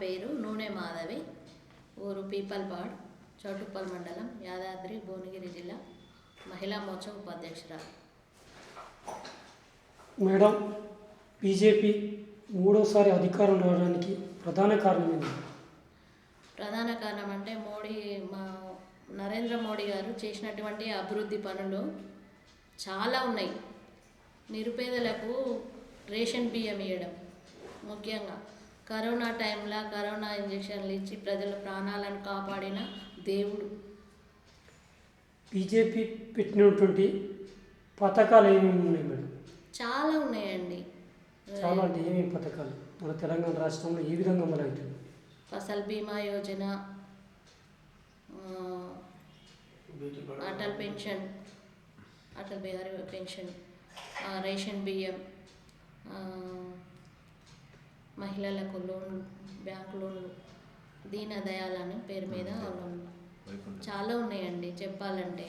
పేరు నూనె మాధవి ఊరు పీపల్పాడ్ చౌటుప్పల్ మండలం యాదాద్రి భువనగిరి జిల్లా మహిళా మోర్చా ఉపాధ్యక్షురాలు. మేడం బీజేపీ మూడోసారి అధికారం రావడానికి ప్రధాన కారణం ఏంటి? ప్రధాన కారణం అంటే మోడీ మా నరేంద్ర మోడీ గారు చేసినటువంటి అభివృద్ధి పనులు చాలా ఉన్నాయి. నిరుపేదలకు రేషన్ బియ్యం ఇవ్వడం ముఖ్యంగా. కరోనా టైంలో కరోనా ఇంజక్షన్లు ఇచ్చి ప్రజల ప్రాణాలను కాపాడిన దేవుడు. బీజేపీ పెట్టినటువంటి పథకాలు ఏమేమి ఉన్నాయి మేడం? చాలా ఉన్నాయండి. చాలా అంటే ఏమేమి పథకాలు? మన తెలంగాణ రాష్ట్రంలో ఏ విధంగా అమలవుతుంది Fasal Bima Yojana Atal pension Atal Bihari pension ration బియ్యం మహిళలకు లోన్లు బ్యాంక్ లోన్లు దీన దయాలని పేరు మీద లోన్లు చాలా ఉన్నాయండి. చెప్పాలంటే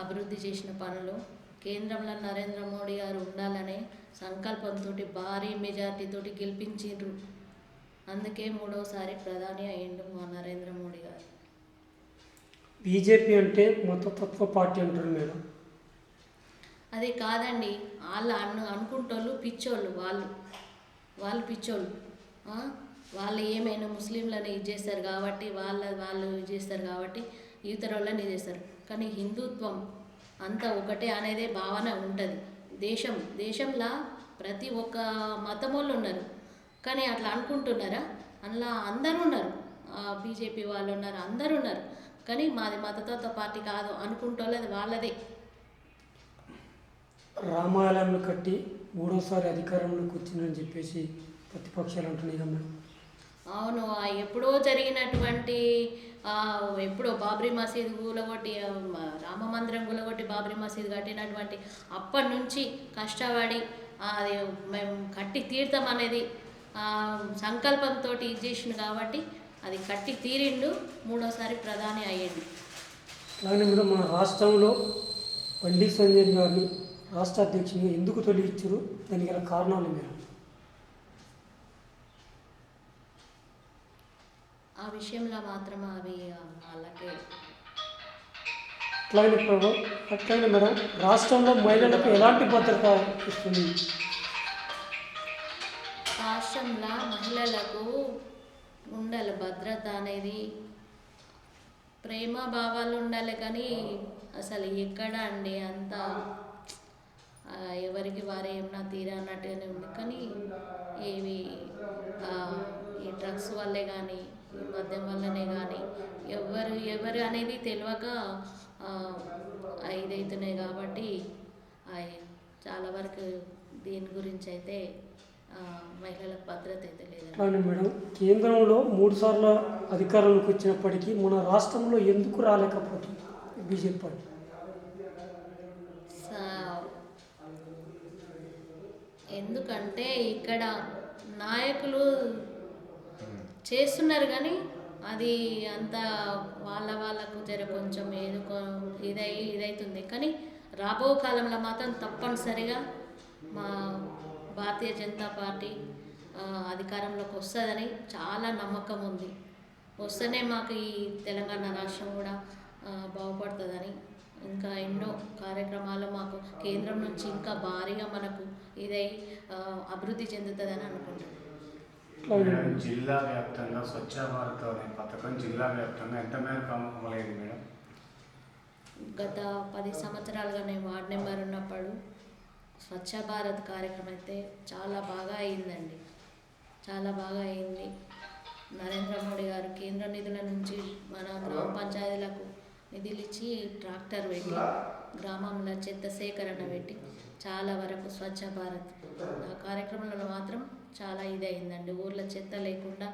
అభివృద్ధి చేసిన పనులు కేంద్రంలో నరేంద్ర మోడీ గారు ఉండాలనే సంకల్పంతో భారీ మెజార్టీతో గెలిపించిండ్రు. అందుకే మూడోసారి ప్రధాని అయ్యిండు మా నరేంద్ర మోడీ గారు. బీజేపీ అంటే మతతత్వ పార్టీ అంటారు మేడం అది కాదండి. వాళ్ళు అను అనుకుంటోళ్ళు పిచ్చోళ్ళు వాళ్ళు. వాళ్ళు పిచ్చోళ్ళు. వాళ్ళు ఏమైనా ముస్లింలను ఇది చేస్తారు కాబట్టి వాళ్ళ వాళ్ళు ఇది చేస్తారు కాబట్టి ఇతర వాళ్ళని ఇది చేస్తారు. కానీ హిందుత్వం అంతా ఒకటే అనేదే భావన ఉంటుంది. దేశం దేశంలో ప్రతి ఒక్క మతం వాళ్ళు ఉన్నారు. కానీ అట్లా అనుకుంటున్నారా? అందులో అందరూ ఉన్నారు. బీజేపీ వాళ్ళు ఉన్నారు అందరూ ఉన్నారు. కానీ మాది మతతత్వ పార్టీ కాదు అనుకుంటోళ్ళది వాళ్ళదే. రామాలయాన్ని కట్టి మూడోసారి అధికారంలోకి వచ్చిందని చెప్పేసి ప్రతిపక్షాలు అంటున్నాయి కదా మేడం. అవును ఎప్పుడో జరిగినటువంటి ఎప్పుడో బాబ్రీ మసీద్ కూలగొట్టి రామ మందిరం కూలగొట్టి బాబ్రీ మసీద్ కట్టినటువంటి అప్పటి నుంచి కష్టపడి అది మేము కట్టి తీర్థం అనేది సంకల్పంతో ఇది చేసిండు కాబట్టి అది కట్టి తీరిండు మూడోసారి ప్రధాని అయ్యిండు. అలాగే మేడం మన రాష్ట్రంలో బండి సంజయ్ గారిని రాష్ట్ర అధ్యక్షునిగా ఎందుకు తొలగించారు దానికి గల కారణాలు మేడం ఆ విషయంలో మాత్రం అవి వాళ్ళకి. అట్లాగే ప్రభు అట్లాగే మేడం రాష్ట్రంలో మహిళలకు ఎలాంటి భద్రత ఇస్తుంది? రాష్ట్రంలో మహిళలకు ఉండాలి భద్రత అనేది. ప్రేమ భావాలు ఉండాలి కానీ అసలు ఎక్కడ అండి అంత? ఎవరికి వారు ఏమన్నా తీరా అన్నట్టుగానే ఉంది. కానీ ఏవి ఈ డ్రగ్స్ వల్లే కానీ ఈ మద్యం వల్లనే కానీ ఎవరు ఎవరు అనేది తెలియక ఆ, ఇదవుతున్నాయి కాబట్టి చాలా వరకు దీని గురించి అయితే మహిళల మహిళలకు భద్రత అయితే లేదు మేడం. కేంద్రంలో మూడు సార్లు అధికారంలోకి వచ్చినప్పటికీ మన రాష్ట్రంలో ఎందుకు రాలేకపోతుంది? బీజేపీ పార్టీ సా- ఎందుకంటే ఇక్కడ నాయకులు చేస్తున్నారు కానీ అది అంత వాళ్ళ వాళ్ళకు జర కొంచెం ఏదో ఇదై ఇదవుతుంది కానీ రాబో కాలంలో మాత్రం తప్పనిసరిగా మా భారతీయ జనతా పార్టీ అధికారంలోకి వస్తుందని చాలా నమ్మకం ఉంది. వస్తేనే మాకు ఈ తెలంగాణ రాష్ట్రం కూడా బాగుపడుతుందని ఇంకా ఎన్నో కార్యక్రమాలు మాకు కేంద్రం నుంచి ఇంకా భారీగా మనకు ఇదై అభివృద్ధి చెందుతుందని అనుకుంటున్నాను మేడం జిల్లా వ్యాప్తంగా స్వచ్ఛ భారత్ అనే పథకం జిల్లా వ్యాప్తంగా ఎంత మేరకు అమలైంది మేడం? గత పది సంవత్సరాలుగా నేను వార్డ్ నెంబర్ ఉన్నప్పుడు స్వచ్ఛ భారత్ కార్యక్రమం అయితే చాలా బాగా అయిందండి. చాలా బాగా అయింది. నరేంద్ర మోడీ గారు కేంద్ర నిధుల నుంచి మన గ్రామ పంచాయతీలకు నిధులు ఇచ్చి ట్రాక్టర్ పెట్టి గ్రామంలో చెత్త సేకరణ పెట్టి చాలా వరకు స్వచ్ఛ భారత్. ఆ కార్యక్రమంలో మాత్రం చాలా ఇది అయిందండి ఊర్లో చెత్త లేకుండా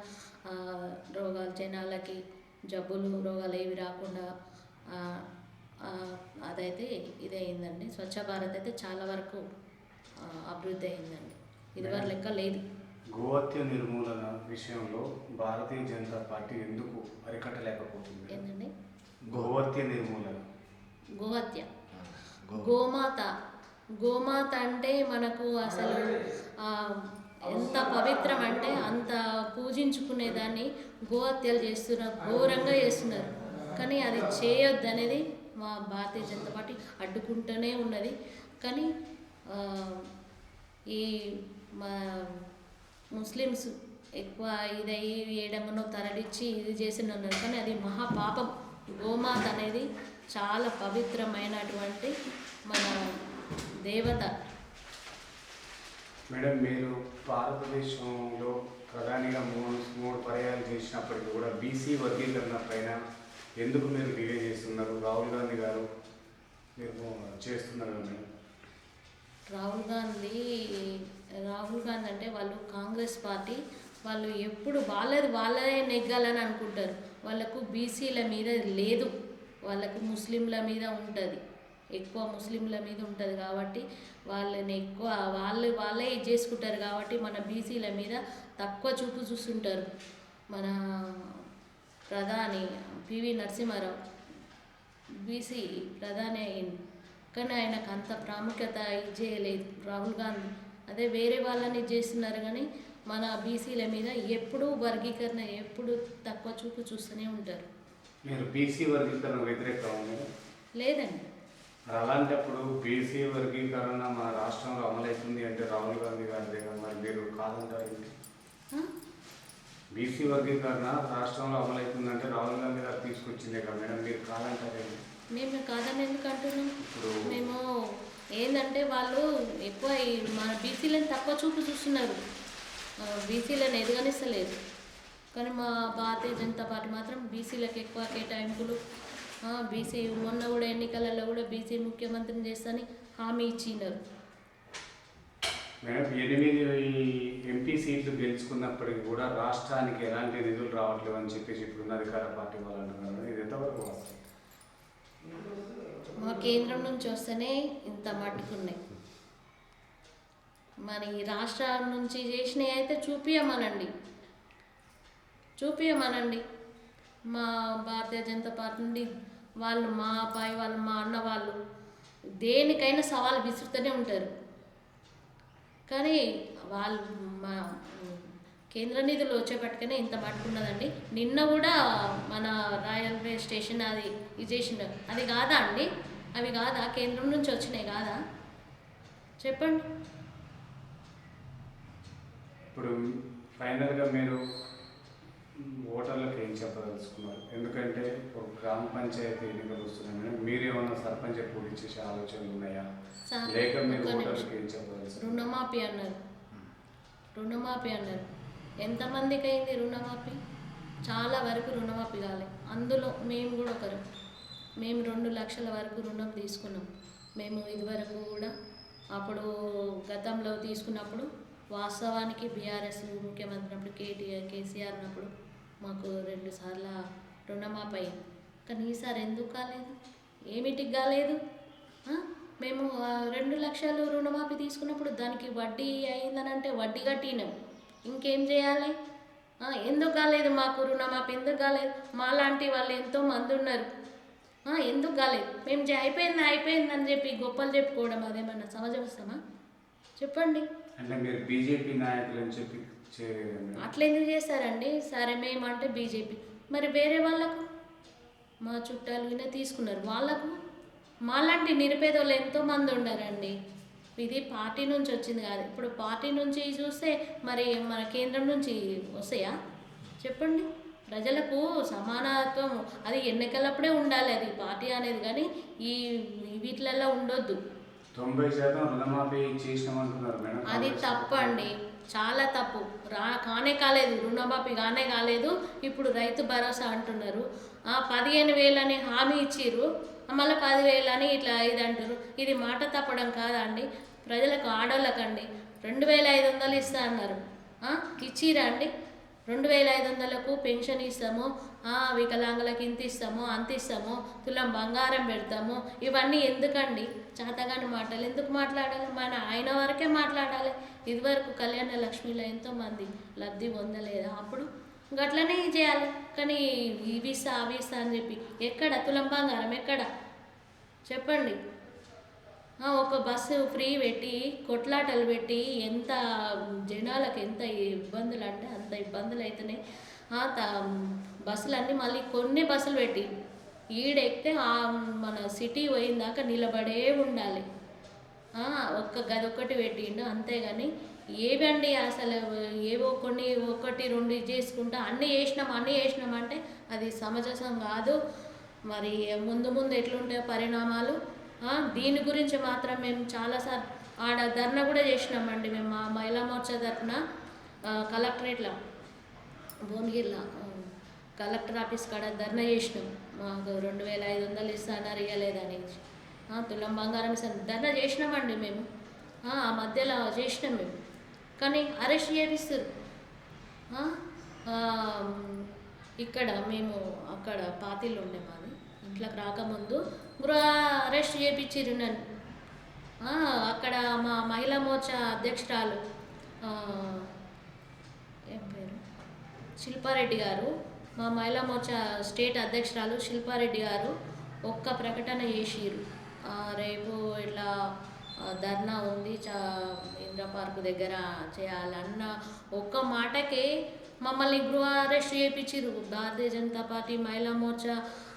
రోగాలు జనాలకి జబ్బులు రోగాలు ఏవి రాకుండా అదైతే ఇదే అయిందండి స్వచ్ఛ భారత్ అయితే చాలా వరకు అభివృద్ధి అయిందండి. ఇదివరకు లెక్క లేదు. గోహత్య నిర్మూలన విషయంలో భారతీయ జనతా పార్టీ ఎందుకు అరికట్టలేకపోతుంది? ఏంటండి? గోహత్య. నిర్మూలన గోహత్య గోమాత. గోమాత అంటే మనకు అసలు ఎంత పవిత్రం అంటే అంత పూజించుకునేదాన్ని గోహత్యలు చేస్తున్నారు ఘోరంగా చేస్తున్నారు. కానీ అది చేయొద్దు అనేది మా భారతీయ జనతా పార్టీ అడ్డుకుంటూనే ఉన్నది. కానీ ఈ మా ముస్లిమ్స్ ఎక్కువ ఇదయ్యి ఏడమ్మనో తరలిచ్చి ఇది చేసిన ఉన్నారు కానీ అది మహాపాపం. గోమాత అనేది చాలా పవిత్రమైనటువంటి మన దేవత. మేడం మీరు భారతదేశంలో ప్రధానిగా మూడు మూడు పర్యాలు చేసినప్పటికీ కూడా బీసీ వర్గీకరణ పైన ఎందుకు మీరు డిలే చేస్తున్నారు? రాహుల్ గాంధీ గారు మీరు చేస్తున్నారు మేడం. రాహుల్ గాంధీ రాహుల్ గాంధీ అంటే వాళ్ళు కాంగ్రెస్ పార్టీ. వాళ్ళు ఎప్పుడు వాళ్ళది వాళ్ళే నెగ్గాలని అనుకుంటారు. వాళ్ళకు బీసీల మీద లేదు. వాళ్ళకు ముస్లింల మీద ఉంటుంది. ఎక్కువ ముస్లింల మీద ఉంటుంది కాబట్టి వాళ్ళని ఎక్కువ వాళ్ళు వాళ్ళే ఇది చేసుకుంటారు కాబట్టి మన బీసీల మీద తక్కువ చూపు చూస్తుంటారు. మన ప్రధాని పివి నరసింహారావు బీసీ ప్రధాని అయింది కానీ ఆయనకు అంత ప్రాముఖ్యత ఇది చేయలేదు. రాహుల్ గాంధీ. అదే వేరే వాళ్ళని ఇది చేస్తున్నారు కానీ మన బీసీల మీద ఎప్పుడూ వర్గీకరణ ఎప్పుడు తక్కువ చూపు చూస్తూనే ఉంటారు. మీరు బీసీ వర్గీకరణ వ్యతిరేకం లేదండి. మరి అలాంటప్పుడు బీసీ వర్గీకరణ మన రాష్ట్రంలో అమలవుతుంది అంటే రాహుల్ గాంధీ గారి దగ్గర మరి మీరు కాదంటారు? బీసీ వర్గీకరణ రాష్ట్రంలో అమలవుతుందంటే రాహుల్ గాంధీ గారు తీసుకొచ్చిందే కదా మేడం మీరు కాదంటారు ఏంటి? మేము కాదని ఎందుకు అంటున్నాం? మేము ఏంటంటే వాళ్ళు ఎక్కువ మన బీసీలను తక్కువ చూపు చూస్తున్నారు. బీసీలను ఎదగనిస్తలేదు కానీ మా భారతీయ జనతా పార్టీ మాత్రం బీసీలకు ఎక్కువ కేటాయింపులు బీసీ మొన్న కూడా ఎన్నికలలో కూడా బీసీ ముఖ్యమంత్రిని చేస్తాని హామీ ఇచ్చినారు. మేడం ఎనిమిది ఎంపీ సీట్లు గెలుచుకున్నప్పటికీ కూడా రాష్ట్రానికి ఎలాంటి నిధులు రావట్లేవు అని చెప్పేసి ఇప్పుడున్న అధికార పార్టీ వాళ్ళు అంటున్నారు ఇది ఎంతవరకు మా కేంద్రం నుంచి వస్తేనే ఇంత మట్టుకున్నాయి. మరి ఈ రాష్ట్రాల నుంచి చేసినవి అయితే చూపించమనండి చూపించమనండి మా భారతీయ జనతా పార్టీ నుండి వాళ్ళు మా అబ్బాయి వాళ్ళు మా అన్న వాళ్ళు దేనికైనా సవాల్ విసురుతూనే ఉంటారు. కానీ వాళ్ళు మా కేంద్ర నిధులు వచ్చేపట్టుకనే ఇంత పట్టుకున్నదండి నిన్న కూడా మన రైల్వే స్టేషన్ అది ఇది చేసిన అది కాదా అండి? అవి కాదా? కేంద్రం నుంచి వచ్చినాయి కాదా? చెప్పండి. ఇప్పుడు ఫైనల్గా మీరు ఓటర్లకు ఏం చెప్పదలుచుకున్నారు? ఎందుకంటే ఒక గ్రామ పంచాయతీ ఎన్నికలు వస్తున్నాయి మేడం మీరు ఏమన్నా సర్పంచ్ పోటీ చేసే ఆలోచనలు ఉన్నాయా? లేక మీరు. ఓటర్లకు ఏం చెప్పదలుచుకున్నారు? రుణమాఫీ అన్నారు. రుణమాఫీ అన్నారు. ఎంతమందికి అయింది రుణమాఫీ? చాలా వరకు రుణమాఫీ కాలే. అందులో మేము కూడా ఒకరు. మేము రెండు లక్షల వరకు రుణం తీసుకున్నాం. మేము ఇదివరకు కూడా అప్పుడు గతంలో తీసుకున్నప్పుడు వాస్తవానికి బీఆర్ఎస్ ముఖ్యమంత్రి అప్పుడు కేటీఆర్ కేసీఆర్ ఉన్నప్పుడు మాకు రెండు సార్లు రుణమాఫీ అయింది. కానీ ఈసారి ఎందుకు కాలేదు? ఏమిటికి కాలేదు. మేము రెండు లక్షలు రుణమాఫీ తీసుకున్నప్పుడు దానికి వడ్డీ అయిందనంటే వడ్డీ కట్టినాం. ఇంకేం చేయాలి? ఎందుకు కాలేదు మాకు రుణమాఫీ? ఎందుకు కాలేదు? మాలాంటి వాళ్ళు ఎంతో మంది ఉన్నారు. ఎందుకు కాలేదు? మేము అయిపోయింది అయిపోయింది అని చెప్పి గొప్పలు చెప్పుకోవడం అదేమన్నా వస్తామా? చెప్పండి. అంటే మీరు బీజేపీ నాయకులు అని చెప్పి అట్లా ఎందుకు చేస్తారండి సరే మేమంటే బీజేపీ. మరి వేరే వాళ్ళకు? మా చుట్టాలు తీసుకున్నారు. వాళ్ళకు? మాలాంటి నిరుపేదోళ్ళు ఎంతోమంది ఉండారండి ఇది పార్టీ నుంచి వచ్చింది కాదు. ఇప్పుడు పార్టీ నుంచి చూస్తే మరి మన కేంద్రం నుంచి వస్తాయా? చెప్పండి. ప్రజలకు సమానత్వం అది ఎన్నికలప్పుడే ఉండాలి అది పార్టీ అనేది. కానీ ఈ వీటిలలో ఉండొద్దు. తొంభై శాతం రుణమాఫీ చేసినామంటున్నారు మేడం. అది కాంగ్రెస్ తప్పు అండి. చాలా తప్పు. రా కానే కాలేదు. రుణమాఫీ కానే కాలేదు. ఇప్పుడు రైతు భరోసా అంటున్నారు. ఆ, పదిహేను వేలని హామీ ఇచ్చిర్రు. మళ్ళీ పదివేలు అని ఇట్లా ఇది అంటారు ఇది మాట తప్పడం కాదా అండి? ప్రజలకు ఆడోళ్ళకండి. రెండు వేల ఐదు వందలు ఇస్తా అన్నారు. ఇచ్చిరా అండి? రెండు వేల ఐదు వందలకు పెన్షన్ ఇస్తాము వికలాంగులకు ఇంత ఇస్తాము అంత ఇస్తాము తులం బంగారం పెడతాము. ఇవన్నీ ఎందుకండి? చేతగాని మాటలు ఎందుకు మాట్లాడాలి? మన ఆయన వరకే మాట్లాడాలి. ఇదివరకు కళ్యాణ లక్ష్మిలో ఎంతోమంది లబ్ధి పొందలేదా? అప్పుడు గట్లనే చేయాలి. కానీ ఇవి ఇస్తా అవి ఇస్తా అని చెప్పి ఎక్కడ? తులం బంగారం ఎక్కడ? చెప్పండి. ఒక బస్సు ఫ్రీ పెట్టి కొట్లాటలు పెట్టి ఎంత జనాలకు ఎంత ఇబ్బందులు అంటే అంత ఇబ్బందులు అవుతున్నాయి ఆ, బస్సులన్నీ మళ్ళీ కొన్ని బస్సులు పెట్టి ఈడెక్కితే ఆ మన సిటీ పోయిందాక నిలబడే ఉండాలి. ఒక్క గది ఒకటి పెట్టిండు అంతేగాని ఏవండి అసలు ఏవో కొన్ని ఒకటి రెండు ఇది చేసుకుంటా అన్నీ చేసినాం అన్నీ చేసినాం అంటే అది సమంజసం కాదు. మరి ముందు ముందు ఎట్లుంటాయో పరిణామాలు? దీని గురించి మాత్రం మేము చాలాసార్లు ఆడ ధర్నా కూడా చేసినామండి మేము మా మహిళా మోర్చా తరఫున కలెక్టరేట్లో భువనగిరిలో కలెక్టర్ ఆఫీస్ కాడ ధర్నా చేసినాం. మాకు రెండు వేల ఐదు వందలు ఇస్తాన్నారు ఇవ్వలేదని తులం బంగారం ఇస్తాను ధర్నా చేసినామండి మేము. ఆ మధ్యలో చేసినాం మేము. కానీ అరెస్ట్ చేపిస్తారు. ఇక్కడ మేము అక్కడ పాతిళ్ళు ఉండే మాది. ఇంట్లోకి రాకముందు గృహ అరెస్ట్ చేయించిర్రు నన్ను. అక్కడ మా మహిళా మోర్చా అధ్యక్షురాలు ఏం పేరు? శిల్పారెడ్డి గారు మా మహిళా మోర్చా స్టేట్ అధ్యక్షురాలు శిల్పారెడ్డి గారు ఒక్క ప్రకటన చేసిరు రేపు ఇట్లా ధర్నా ఉంది చా ఇంద్ర పార్కు దగ్గర చేయాలన్న ఒక్క మాటకే మమ్మల్ని గృహ అరెస్ట్ చేయించారు భారతీయ జనతా పార్టీ మహిళా మోర్చా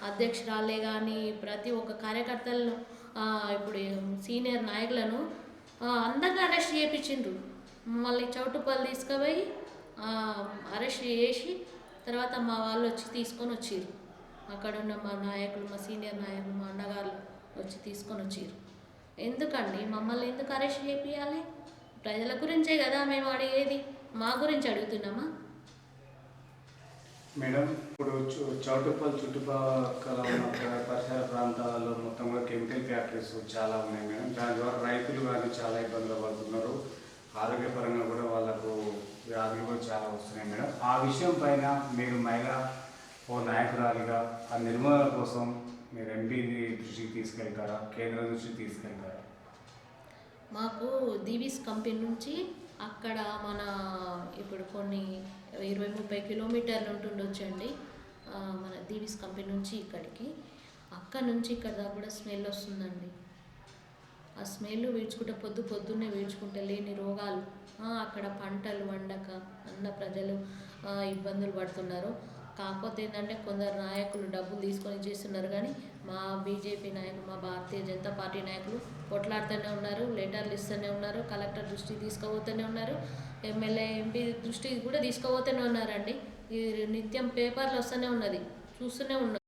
అధ్యక్షురాలే కానీ ప్రతి ఒక్క కార్యకర్తలను ఇప్పుడు సీనియర్ నాయకులను అందరిని అరెస్ట్ చేయించిండ్రు మమ్మల్ని చౌటుపల్లి తీసుకుపోయి అరెస్ట్ చేసి తర్వాత మా వాళ్ళు వచ్చి తీసుకొని వచ్చారు అక్కడ ఉన్న మా నాయకులు మా సీనియర్ నాయకులు మా అన్నగారు వచ్చి తీసుకొని వచ్చారు ఎందుకండి? మమ్మల్ని ఎందుకు అరెస్ట్ చేయాలి ప్రజల గురించే కదా మేము అడిగేది. మా గురించి అడుగుతున్నామా? మేడం ఇప్పుడు చు- చౌటుప్పల్ చుట్టుపక్కల ఉన్న పరిసర ప్రాంతాల్లో మొత్తం కూడా కెమికల్ ఫ్యాక్టరీస్ చాలా ఉన్నాయి మేడం. దాని ద్వారా రైతులు కానీ చాలా ఇబ్బందులు పడుతున్నారు. ఆరోగ్యపరంగా కూడా వాళ్ళకు వ్యాధులు కూడా చాలా వస్తున్నాయి మేడం. ఆ విషయం పైన మీరు మహిళా ఓ నాయకురాలిగా ఆ నిర్మూలన కోసం మీరు ఎంపీ దృష్టికి తీసుకెళ్తారా? కేంద్రం దృష్టికి తీసుకెళ్తారా? మాకు దీవీస్ కంపెనీ నుంచి అక్కడ మన ఇప్పుడు కొన్ని ఇరవై ముప్పై కిలోమీటర్లు ఉంటుండొచ్చండి. మన దీవీస్ కంపెనీ నుంచి ఇక్కడికి. అక్కడ నుంచి ఇక్కడ దాకా కూడా స్మెల్ వస్తుందండి. ఆ స్మెల్ వీడ్చుకుంటే పొద్దు పొద్దున్నే వీడ్చుకుంటే లేని రోగాలు. అక్కడ పంటలు వండక అన్న ప్రజలు ఇబ్బందులు పడుతున్నారు. కాకపోతే ఏంటంటే కొందరు నాయకులు డబ్బులు తీసుకొని చేస్తున్నారు కానీ మా బీజేపీ నాయకులు మా భారతీయ జనతా పార్టీ నాయకులు కొట్లాడుతూనే ఉన్నారు లెటర్లు ఇస్తూనే ఉన్నారు కలెక్టర్ దృష్టికి తీసుకుపోతూనే ఉన్నారు ఎమ్మెల్యే ఎంపీ దృష్టికి కూడా తీసుకుపోతూనే ఉన్నారండి. ఈ నిత్యం పేపర్లు వస్తూనే ఉన్నది చూస్తూనే ఉన్నారు